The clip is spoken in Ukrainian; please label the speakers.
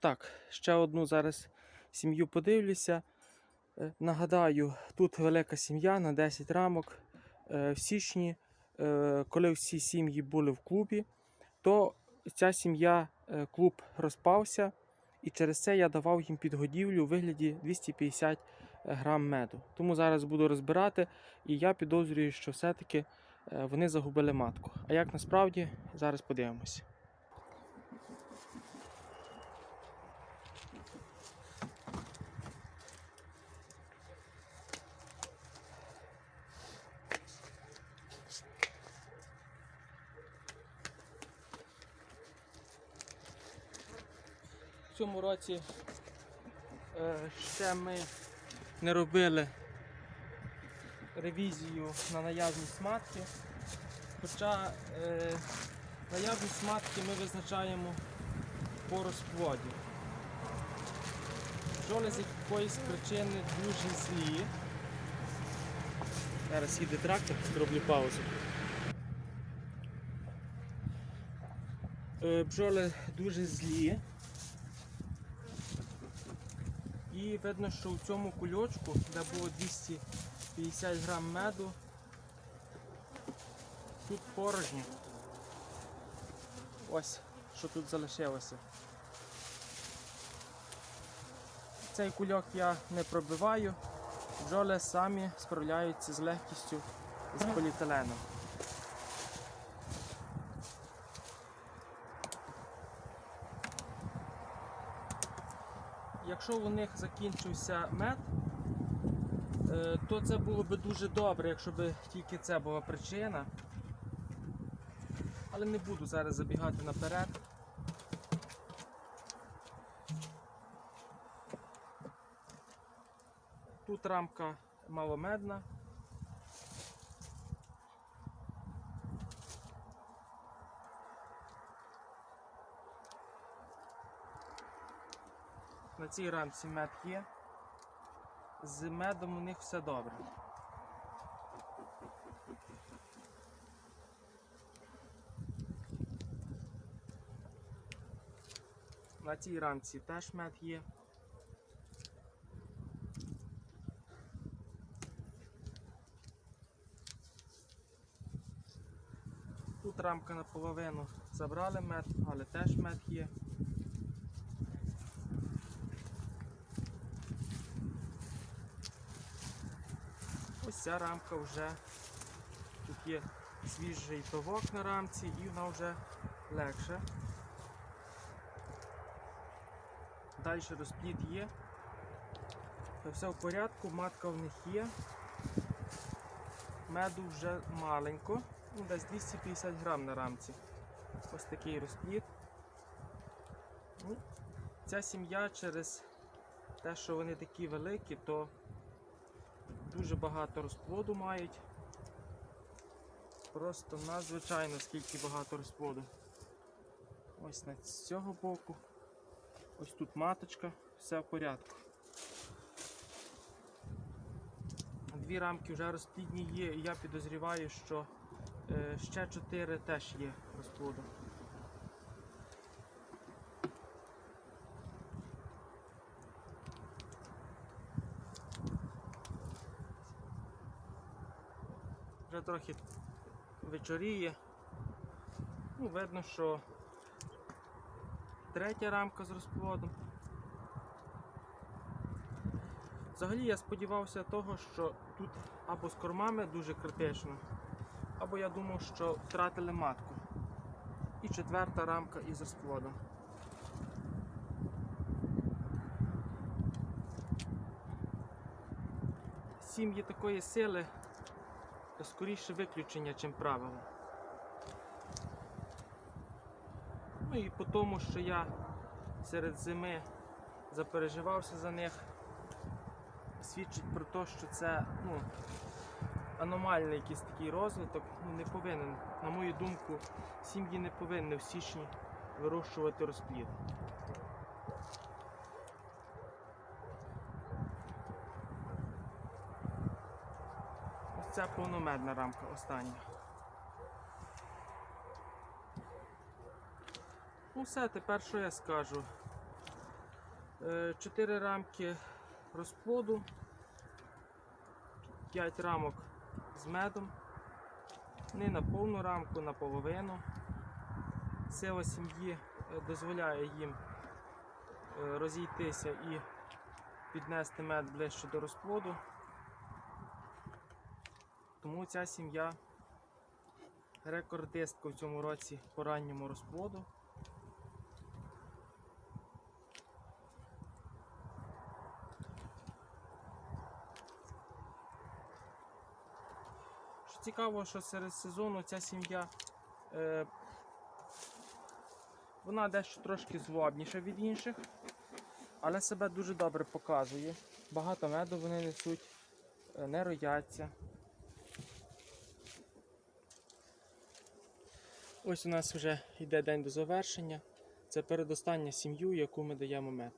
Speaker 1: Так, ще одну зараз сім'ю подивлюся. Е, Нагадаю, тут велика сім'я на 10 рамок. Е, В січні, е, коли всі сім'ї були в клубі, то ця сім'я, клуб розпався, і через це я давав їм підгодівлю у вигляді 250 грам меду. Тому зараз буду розбирати, і я підозрюю, що все-таки вони загубили матку. А як насправді, зараз подивимося. В цьому році е, ще ми не робили ревізію на наявність матки. Хоча е, наявність матки ми визначаємо по розплоді. Бджоли з якоїсь причини дуже злі. Зараз їде трактор, зроблю паузу. Е, Бджоли дуже злі. І видно, що у цьому кульочку, де було 250 грам меду, тут порожньо. Ось, що тут залишилося. Цей кульок я не пробиваю, бджоли самі справляються з легкістю з поліетиленом. Якщо у них закінчився мед, е, то це було би дуже добре, якщо б тільки це була причина. Але не буду зараз забігати наперед. Тут рамка маломедна. На цій рамці мед є. З медом у них все добре. На цій рамці теж мед є. Тут рамка наполовину забрали мед, але теж мед є. Ця рамка вже тут є свіжий пивок на рамці і вона вже легше. Далі розплід є. Все в порядку, матка в них є. Меду вже маленько, ну, десь 250 грам на рамці. Ось такий розплід. Ну, Ця сім'я через те, що вони такі великі, то дуже багато розплоду мають. Просто надзвичайно скільки багато розплоду. Ось на цього боку. Ось тут маточка, все в порядку. Дві рамки вже розплідні є, і я підозріваю, що е, ще чотири теж є розплоду. Вже трохи вечоріє. Ну, видно, що третя рамка з розплодом. Взагалі я сподівався того, що тут або з кормами дуже критично, або я думав, що втратили матку. І четверта рамка із розплодом. Сім'ї такої сили скоріше виключення, чим правило. Ну і по тому, що я серед зими запереживався за них, свідчить про те, що це ну, аномальний якийсь такий розвиток, ну, не повинен, на мою думку, сім'ї не повинні в січні вирощувати розплід. Ось ця повномедна рамка остання. Ну все, тепер що я скажу? Е, Чотири рамки розплоду, 5 рамок з медом, не на повну рамку, на половину. Сила сім'ї е, дозволяє їм е, розійтися і піднести мед ближче до розплоду. Тому ця сім'я рекордистка в цьому році по ранньому розплоду. Що цікаво, що серед сезону ця сім'я е, вона дещо трошки злобніша від інших, але себе дуже добре показує. Багато меду вони несуть, е, не рояться. Ось у нас вже йде день до завершення. Це передостання сім'ю, яку ми даємо мед.